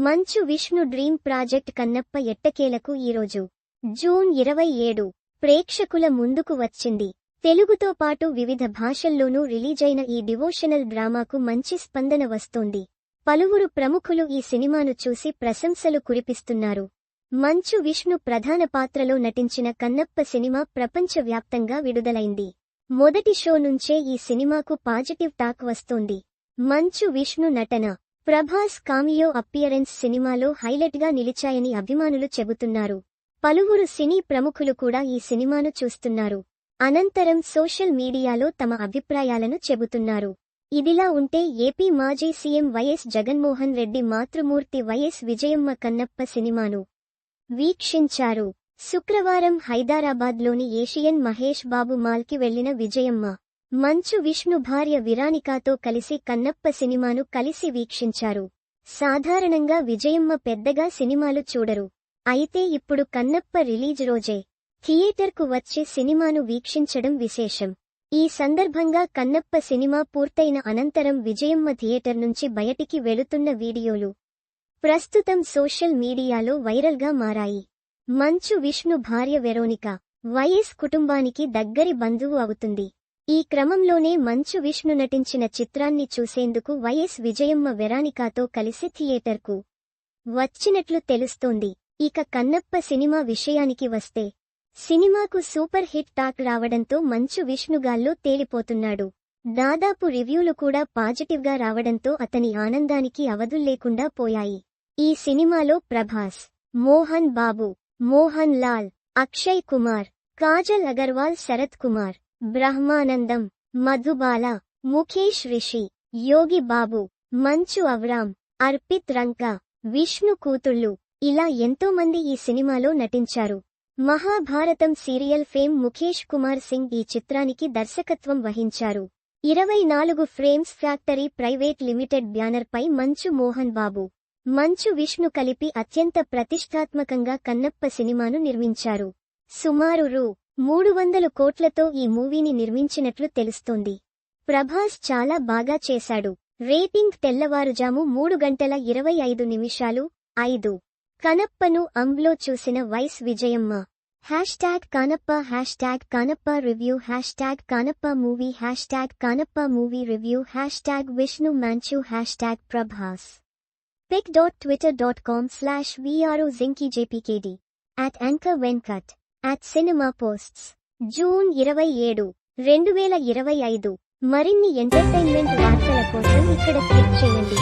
Manchu Vishnu dream project Kannappa ఎట్టకేలకు ఈరోజు. June ఇరవై ఏడు. ప్రేక్షకుల ముందుకు వచ్చింది. తెలుగుతో పాటు వివిధ భాషల్లోనూ రిలీజైన ఈ డివోషనల్ డ్రామాకు మంచి స్పందన వస్తోంది. పలువురు ప్రముఖులు ఈ సినిమాను చూసి ప్రశంసలు కురిపిస్తున్నారు. మంచు విష్ణు ప్రధాన పాత్రలో నటించిన కన్నప్ప సినిమా ప్రపంచవ్యాప్తంగా విడుదలైంది. మొదటి షో నుంచే ఈ సినిమాకు పాజిటివ్ టాక్ వస్తోంది. మంచు విష్ణు నటన. ప్రభాస్ కామియో అప్పియరెన్స్ సినిమాలో హైలైట్గా నిలిచాయని అభిమానులు చెబుతున్నారు. పలువురు సినీ ప్రముఖులు కూడా ఈ సినిమాను చూస్తున్నారు. అనంతరం సోషల్ మీడియాలో తమ అభిప్రాయాలను చెబుతున్నారు. ఇదిలా ఉంటే ఏపీ మాజీ సీఎం వైఎస్ జగన్మోహన్ రెడ్డి మాతృమూర్తి వైఎస్ విజయమ్మ కన్నప్ప సినిమాను వీక్షించారు. శుక్రవారం హైదరాబాద్లోని ఏషియన్ మహేష్ బాబు మాల్కి వెళ్ళిన విజయమ్మ మంచు విష్ణు భార్య విరానికాతో కలిసి కన్నప్ప సినిమాను కలిసి వీక్షించారు. సాధారణంగా విజయమ్మ పెద్దగా సినిమాలు చూడరు. అయితే ఇప్పుడు కన్నప్ప రిలీజ్ రోజే. థియేటర్కు వచ్చి సినిమాను వీక్షించడం విశేషం. ఈ సందర్భంగా కన్నప్ప సినిమా పూర్తయిన అనంతరం విజయమ్మ థియేటర్ నుంచి బయటికి వెళుతున్న వీడియోలు ప్రస్తుతం సోషల్ మీడియాలో వైరల్గా మారాయి. మంచు విష్ణు భార్య వెరోనిక వైఎస్ కుటుంబానికి దగ్గరి బంధువు అవుతుంది. ఈ క్రమంలోనే మంచు విష్ణు నటించిన చిత్రాన్ని చూసేందుకు వైఎస్ విజయమ్మ వెరానికాతో కలిసి థియేటర్కు వచ్చినట్లు తెలుస్తోంది. ఇక కన్నప్ప సినిమా విషయానికి వస్తే సినిమాకు సూపర్ హిట్ టాక్ రావడంతో మంచు విష్ణుగాల్లో తేలిపోతున్నాడు. దాదాపు రివ్యూలు కూడా పాజిటివ్గా రావడంతో అతని ఆనందానికి అవధుల్లేకుండా పోయాయి. ఈ సినిమాలో ప్రభాస్ మోహన్ బాబు మోహన్ లాల్ అక్షయ్ కుమార్ కాజల్ అగర్వాల్ శరత్ కుమార్ బ్రహ్మానందం మధుబాల ముఖేష్ రిషి యోగి బాబు మంచు అవరామ్ అర్పిత్ రంక విష్ణు కూతుళ్ళు. ఇలా ఎంతో మంది ఈ సినిమాలో నటించారు. మహాభారతం సీరియల్ ఫేమ్ ముఖేష్ కుమార్ సింగ్ ఈ చిత్రానికి దర్శకత్వం వహించారు. ఇరవై నాలుగు ఫ్రేమ్స్ ఫ్యాక్టరీ ప్రైవేట్ లిమిటెడ్ బ్యానర్పై మంచు మోహన్ బాబు. మంచు విష్ణు కలిపి అత్యంత ప్రతిష్టాత్మకంగా కన్నప్ప సినిమాను నిర్మించారు. సుమారు రూ. మూడు వందల కోట్లతో ఈ మూవీని నిర్మించినట్లు తెలుస్తోంది. ప్రభాస్ చాలా బాగా చేశాడు. రేటింగ్ తెల్లవారుజాము మూడు గంటల ఇరవై ఐదు నిమిషాలు ఐదు. కనప్పను అంబ్లో చూసిన Y S Vijayamma. Hashtag Kannappa hashtag Kannappa review hashtag Kannappa movie hashtag Kannappa movie review hashtag Vishnu Manchu hashtag Prabhas pic dot Twitter dot com slash pic.twitter.com జింకీ జేపీకేడి at anchor Venkat at cinema posts. June ఇరవై ఏడు రెండు వేల ఇరవై ఐదు. మరిన్ని entertainment వార్తల కోసం ఇక్కడ క్లిక్ చేయండి.